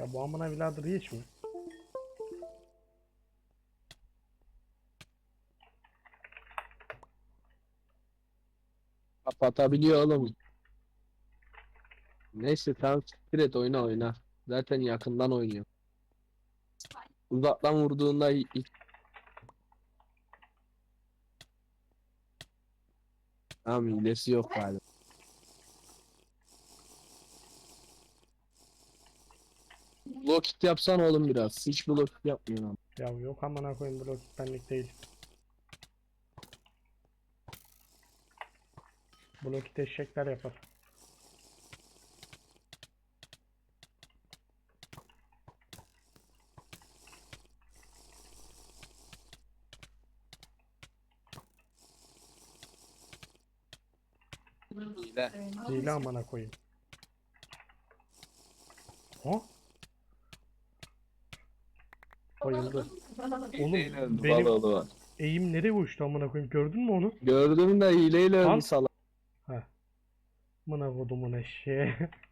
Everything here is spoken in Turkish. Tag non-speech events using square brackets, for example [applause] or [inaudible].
Ya bu amına birader hiç mi? Kapatabiliyor oğlum. Neyse tamam siktir oyna oyna. Zaten yakından oynuyor. Uzaktan vurduğunda hiç... Tamam hilesi yok galiba. Block yapsan oğlum biraz. Hiç block it yapmıyor ama. Ya yok amına koyayım blok benlik değil. Blok eşekler yapar. Hile. Hile amına koyayım. Ha? Bayıldı. Oğlum benim eğim nereye uçtu amına koyayım gördün mü onu? Gördüm de hileyle Al. öldü salak. Amına kodumun eşeği. [laughs]